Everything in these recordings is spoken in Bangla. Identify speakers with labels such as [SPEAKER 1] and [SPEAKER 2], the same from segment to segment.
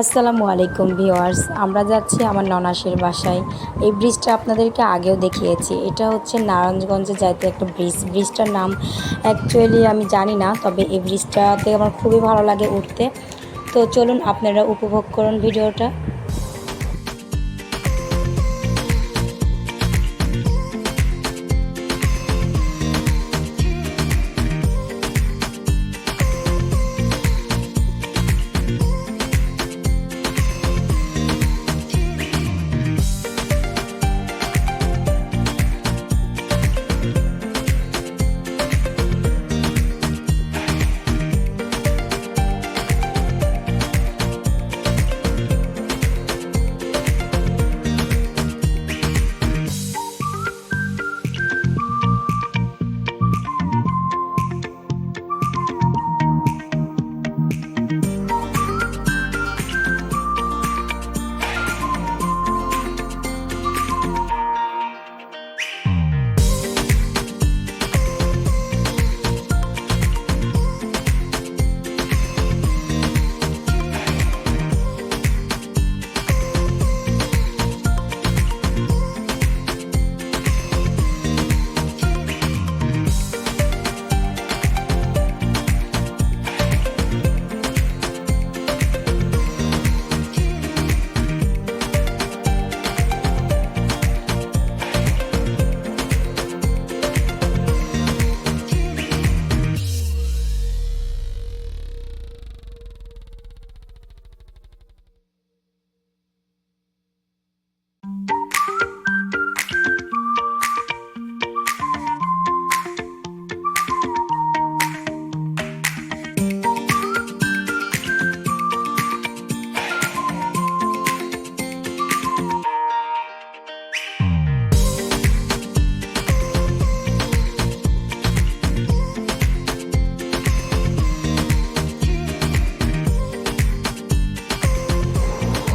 [SPEAKER 1] আসসালামু আলাইকুম ভিওয়ার্স আমরা যাচ্ছি আমার ননাসের বাসায়। এই ব্রিজটা আপনাদেরকে আগেও দেখিয়েছি। এটা হচ্ছে নারায়ণগঞ্জে যাইতে একটা ব্রিজ। ব্রিজটার নাম অ্যাকচুয়ালি আমি জানি না, তবে এই ব্রিজটাতে আমার খুবই ভালো লাগে উঠতে। তো চলুন আপনারা উপভোগ করুন ভিডিওটা।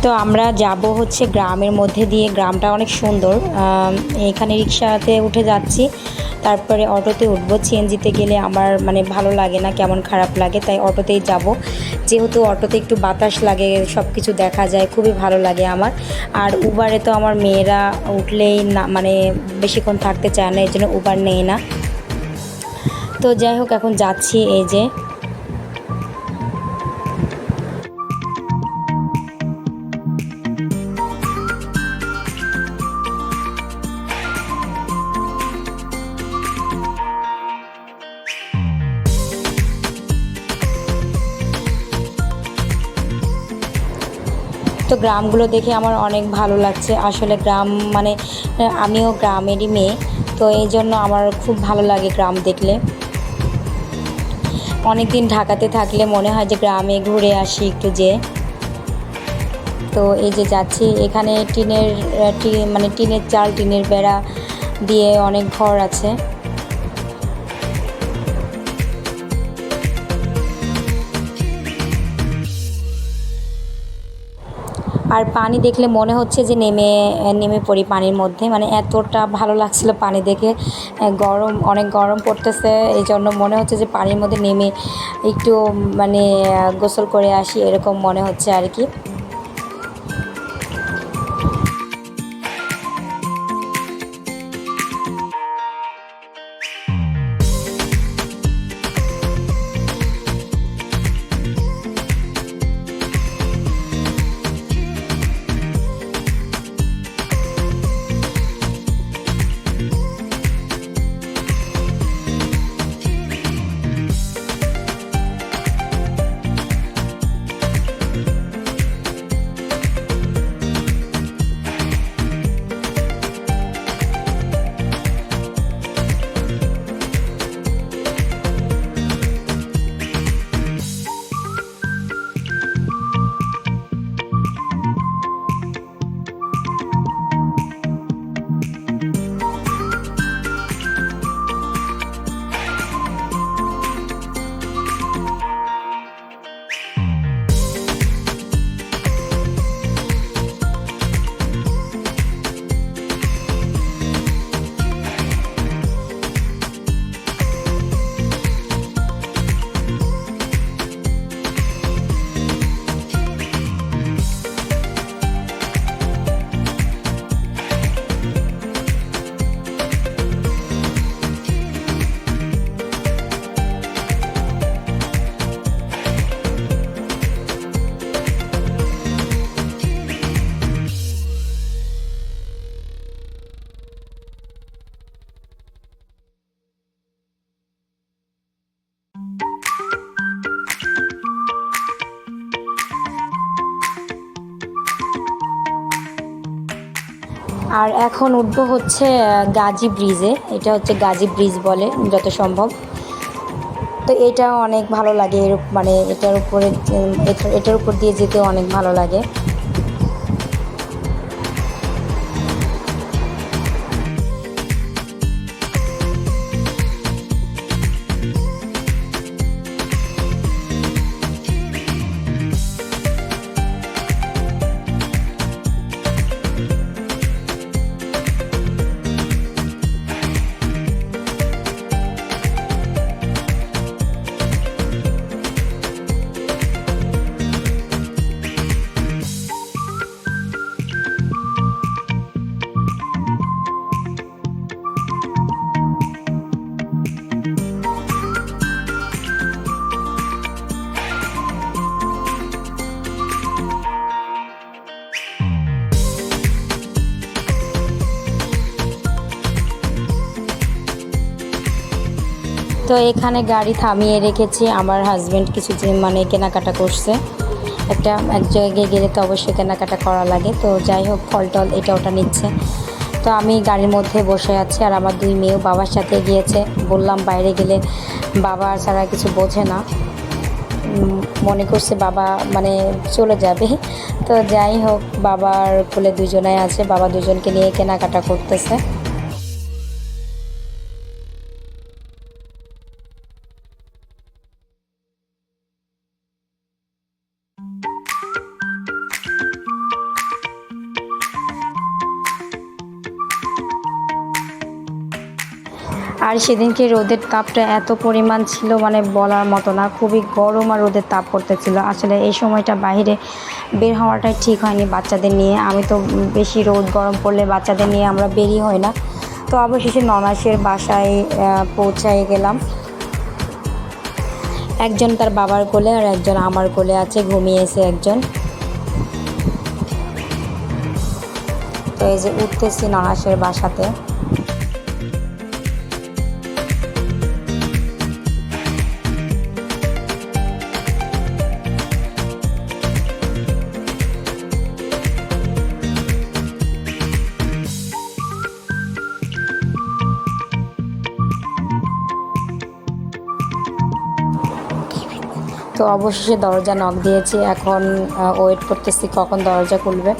[SPEAKER 1] তো আমরা যাব হচ্ছে গ্রামের মধ্যে দিয়ে। গ্রামটা অনেক সুন্দর। এখানে রিক্সাতে উঠে যাচ্ছি। তারপরে অটোতে উঠবো। সিএনজিতে গেলে আমার মানে ভালো লাগে না, কেমন খারাপ লাগে, তাই অটোতেই যাব। যেহেতু অটোতে একটু বাতাস লাগে সব কিছু দেখা যায়, খুবই ভালো লাগে আমার। আর উবারে তো আমার মেয়েরা উঠলেই না মানে বেশিক্ষণ থাকতে চায় না এই জন্য উবার নেই না। তো যাই হোক, এখন যাচ্ছি এই যে। তো গ্রামগুলো দেখে আমার অনেক ভালো লাগছে। আসলে গ্রাম মানে আমিও গ্রামেরই মেয়ে, তো এই জন্য আমার খুব ভালো লাগে গ্রাম দেখলে। অনেক দিন ঢাকাতে থাকলে মনে হয় যে গ্রামে ঘুরে আসি একটু যে। তো এই যে যাচ্ছি, এখানে টিনের মানে টিনের চাল, টিনের বেড়া দিয়ে অনেক ঘর আছে। আর পানি দেখলে মনে হচ্ছে যে নেমে নেমে পড়ি পানির মধ্যে। মানে এতটা ভালো লাগছিল পানি দেখে। গরম, অনেক গরম পড়তেছে। এই জন্য মনে হচ্ছে যে পানির মধ্যে নেমে একটু মানে গোসল করে আসি, এরকম মনে হচ্ছে আর কি। আর এখন উঠব হচ্ছে গাজী ব্রিজে এটা হচ্ছে গাজী ব্রিজ বলে, যত সম্ভব। তো এটা অনেক ভালো লাগে, এর মানে এটার উপরে এটার উপর দিয়ে যেতে অনেক ভালো লাগে। তো এখানে গাড়ি থামিয়ে রেখেছি। আমার হাজব্যান্ড কিছু মানে কেনাকাটা করছে। একটা এক জায়গায় গেলে তো অবশ্যই কেনাকাটা করা লাগে। তো যাই হোক ফল টল এটা ওটা নিচ্ছে। তো আমি গাড়ির মধ্যে বসে আছি আর আমার দুই মেয়েও বাবার সাথে গিয়েছে। বললাম বাইরে গেলে বাবা ছাড়া কিছু বোঝে না। মনে করছে বাবা মানে চলে যাবে। তো যাই হোক, বাবার কোলে দুজনাই আছে। বাবা দুজনকে নিয়ে কেনাকাটা করতেছে। আর সেদিনকে রোদের তাপটা এত পরিমাণ ছিল মানে বলার মতো না। খুবই গরম আর রোদের তাপ পড়তেছিল আসলে এই সময়টা বাইরে বের হওয়াটাই ঠিক হয়নি বাচ্চাদের নিয়ে। আমি তো বেশি রোদ গরম পড়লে বাচ্চাদের নিয়ে আমরা বেরিয়ে হয় না। তো অবশেষে ননাসের বাসায় পৌঁছায় গেলাম। একজন তার বাবার কোলে আর একজন আমার কোলে আছে, ঘুমিয়েছে একজন। তো এই যে উঠতেছি ননাসের বাসাতে। তো অবশেষে দরজা নক দিয়েছি। এখন ওয়েট করতেছি কখন দরজা খুলবে।